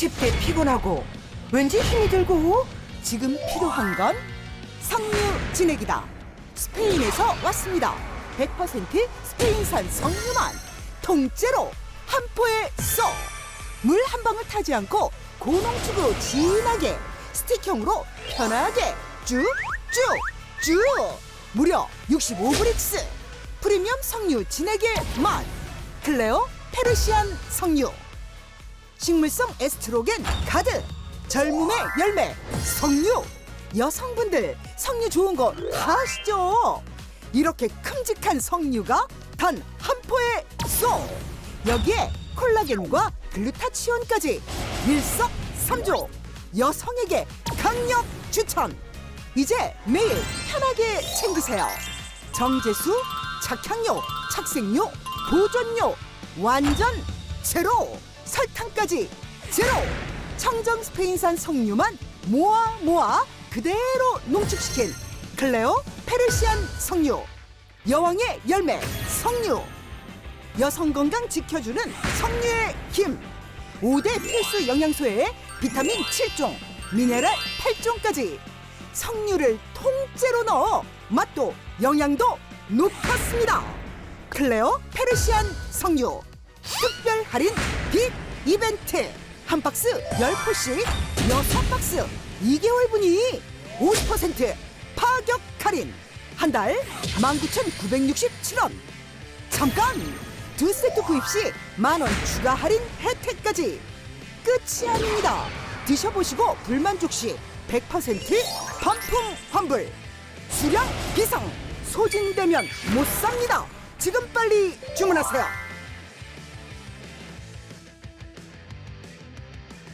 10대 피곤하고 왠지 힘이 들고 지금 필요한 건 석류 진액이다. 스페인에서 왔습니다. 100% 스페인산 석류만 통째로 한 포에 써. 물한 방울 타지 않고 고농축으로 진하게 스틱형으로 편하게 쭉쭉쭉 무려 65브릭스 프리미엄 석류 진액의 맛 클레오 페르시안 석류 식물성 에스트로겐 가득 젊음의 열매 석류. 여성분들 석류 좋은 거 다 아시죠? 이렇게 큼직한 석류가 단 한 포에 쏙! 여기에 콜라겐과 글루타치온까지 일석삼조! 여성에게 강력 추천! 이제 매일 편하게 챙기세요. 정제수 착향료 착색료 보존료 완전 제로 설탕까지. 제로! 청정 스페인산 석류만 모아 모아 그대로 농축시킨 클레오 페르시안 석류. 여왕의 열매 석류. 여성 건강 지켜주는 석류의 힘. 5대 필수 영양소에 비타민 7종 미네랄 8종까지. 석류를 통째로 넣어 맛도 영양도 높았습니다. 클레오 페르시안 석류 특별 할인 빅 이벤트. 한 박스 10포씩 6박스 2개월 분이 50% 파격 할인. 한달 19,967원. 잠깐 두 세트 구입 시 만 원 추가 할인 혜택까지. 끝이 아닙니다. 드셔보시고 불만족 시100% 반품 환불. 수량 비상. 소진되면 못 삽니다. 지금 빨리 주문하세요